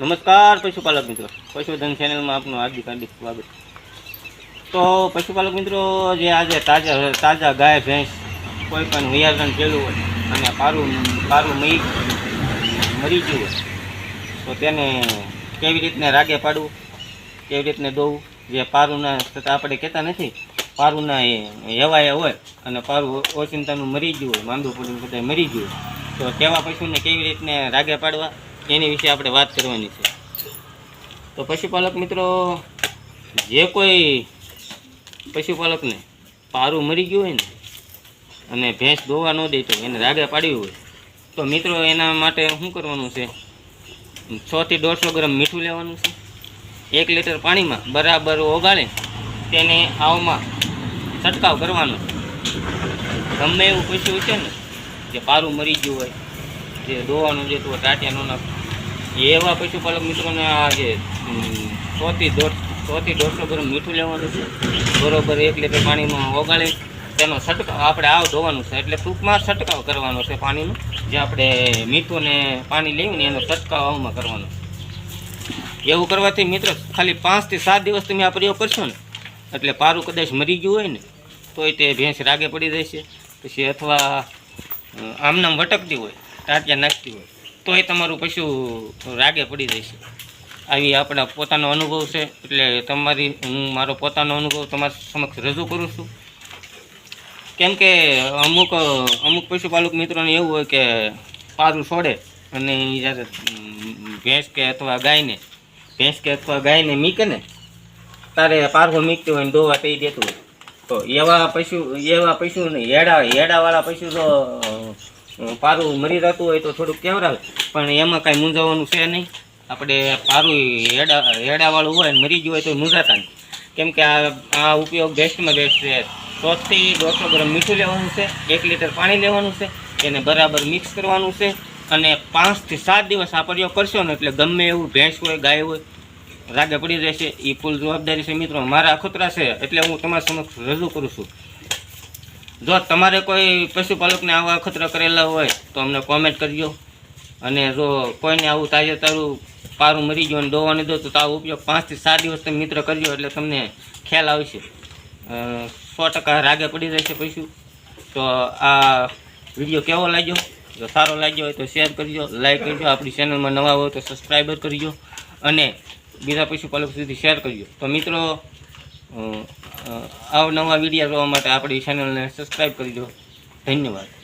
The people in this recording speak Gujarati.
નમસ્કાર, પશુપાલક મિત્રો. પશુધન ચેનલમાં આપનું હાર્દિક હાર્દિક સ્વાગત. તો પશુપાલક મિત્રો, જે આજે તાજા તાજા ગાય, ભેંસ કોઈ પણ વિયારણ થયેલું હોય અને પારું પારું મરી મરી ગયું હોય, તો તેને કેવી રીતને રાગે પાડવું, કેવી રીતને દોવું, જે પારુંના આપણે કહેતા નથી, પારુંના એ હેવાયા હોય અને પારું ઓચિંતાનું મરી ગયું હોય, માંદું પડીને બધા મરી ગયું તો તેવા પશુને કેવી રીતને રાગે પાડવા? એની વિશે આપણે વાત કરવાની છે. તો પશુપાલક મિત્રો, જે કોઈ પશુપાલકને પારું મરી ગયું હોય ને, અને ભેંસ દોવા ન દે તો એને રાગે પાડવી હોય, તો મિત્રો એના માટે શું કરવાનું છે? છથી દોઢસો ગ્રામ મીઠું લેવાનું છે. એક લીટર પાણીમાં બરાબર ઓગાળે તેને આવમાં છંટકાવ કરવાનો. ગમે એવું પશુ છે ને, જે પારું મરી ગયું હોય, જે દોવાનું જે તો ટાટિયા ન નાખ. એવા પશુપાલક મિત્રોને આ જે સોથી દોઢ સોથી દોઢસો ગ્રામ મીઠું લેવાનું છે. બરોબર એક લીટર પાણીમાં ઓગાળી. તેનો છંટકાવ, આપણે આવ ધોવાનું છે, એટલે ટૂંકમાં છંટકાવ કરવાનો છે પાણીનો. જે આપણે મીઠું ને પાણી લેવું ને એનો છંટકાવ આવમાં કરવાનો એવું કરવાથી મિત્રો, ખાલી પાંચથી સાત દિવસ તમે આ પ્રયોગ કરશો ને, એટલે પારું કદાચ મરી ગયું હોય ને, તોય તે ભેંસ રાગે પડી જશે પછી અથવા આમનામ વટકતી હોય, ટાંટિયા નાખતી હોય. તોય તમારું પશુ રાગે પડી જશે આવી આપણા પોતાનો અનુભવ છે, એટલે તમારી, હું મારો પોતાનો અનુભવ તમારી સમક્ષ રજૂ કરું છું. કેમ કે અમુક અમુક પશુપાલક મિત્રોને એવું હોય કે પારું છોડે અને જ્યારે ભેંસ કે અથવા ગાયને ભેંસ કે અથવા ગાયને મીકે ને તારે પારખું મીકતું હોય ને દોવા પી દેતું હોય. તો એવા પશુ એવા પશુ ને હેડા, હેડાવાળા પશુ તો પારું મરી જતું હોય તો થોડુંક કેવરાવે. પણ એમાં કાંઈ મૂંઝાવાનું છે નહીં. આપણે પારું હેડા, હેડાવાળું હોય મરી ગયું હોય તો મૂંઝાતા નહીં. કેમ કે આ આ ઉપયોગ બેસ્ટમાં બેસ્ટ છે. સોથી દોઢસો ગ્રામ મીઠું લેવાનું છે, એક લીટર પાણી લેવાનું છે, એને બરાબર મિક્સ કરવાનું છે અને પાંચથી સાત દિવસ આ પ્રયોગ કરશો ને એટલે ગમે એવું ભેંસ હોય, ગાય હોય, રાગે પડી રહેશે એ ફૂલ જવાબદારી છે મિત્રો. મારા અખતરા છે, એટલે હું તમારા સમક્ષ રજૂ કરું છું. જો તમારે કોઈ પશુપાલકને આવા અખતરા કરેલા હોય, તો અમને કોમેન્ટ કરજો. અને જો કોઈને આવું તાજેતરું પારું મરી ગયું અને દોવાની દો, તો આવો ઉપયોગ પાંચથી સાત દિવસ તમે મિત્ર કરજો, એટલે તમને ખ્યાલ આવશે. સો ટકા રાગે પડી રહેશે પશુ. તો આ વીડિયો કેવો લાગ્યો? જો સારો લાગ્યો હોય તો શેર કરજો લાઈક કરજો, આપણી ચેનલમાં નવા હોય તો સબસ્ક્રાઈબર કરજો. અને બીજા પશુપાલક સુધી શેર કરજો. તો મિત્રો અ, નવા વીડિયો જોવા માટે આપણી ચેનલને સબસ્ક્રાઈબ કરજો ધન્યવાદ.